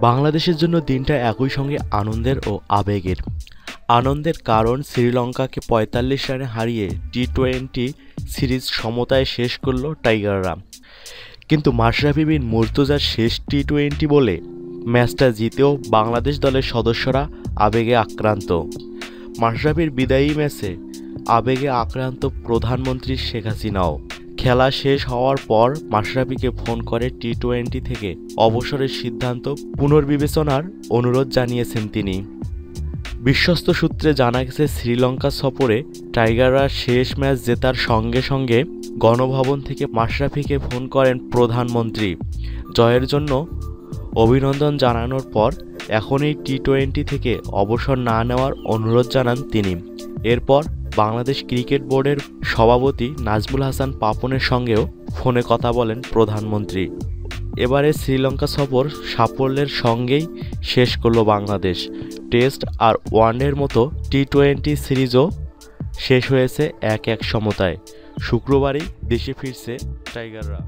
বাংলাদেশের জন্য দিনটা একই সঙ্গে আনন্দের ও আবেগের। আনন্দের কারণ শ্রীলঙ্কাকে পঁয়তাল্লিশ রানে হারিয়ে টি টোয়েন্টি সিরিজ সমতায় শেষ করল টাইগাররা। কিন্তু মাশরাফি বিন মুর্তজার শেষ টি টোয়েন্টি বলে ম্যাচটা জিতেও বাংলাদেশ দলের সদস্যরা আবেগে আক্রান্ত। মাশরাফির বিদায়ী ম্যাচে আবেগে আক্রান্ত প্রধানমন্ত্রী শেখ হাসিনাও। খেলা শেষ হওয়ার পর মাশরাফিকে ফোন করে টি টোয়েন্টি থেকে অবসরের সিদ্ধান্ত পুনর্বিবেচনার অনুরোধ জানিয়েছেন তিনি। বিশ্বস্ত সূত্রে জানা গেছে, শ্রীলঙ্কা সফরে টাইগাররা শেষ ম্যাচ জেতার সঙ্গে সঙ্গে গণভবন থেকে মাশরাফিকে ফোন করেন প্রধানমন্ত্রী। জয়ের জন্য অভিনন্দন জানানোর পর এখন এই টি টোয়েন্টি থেকে অবসর না নেওয়ার অনুরোধ জানান তিনি। এরপর বাংলাদেশ ক্রিকেট বোর্ডের সভাপতি নাজমুল হাসান পাপনের সঙ্গেও ফোনে কথা বলেন প্রধানমন্ত্রী। এবারে শ্রীলঙ্কা সফর সাফল্যের সঙ্গেই শেষ করল বাংলাদেশ। টেস্ট আর ওয়ানডের মতো টি টোয়েন্টি সিরিজও শেষ হয়েছে এক এক সমতায়। শুক্রবারই দেশে ফিরছে টাইগাররা।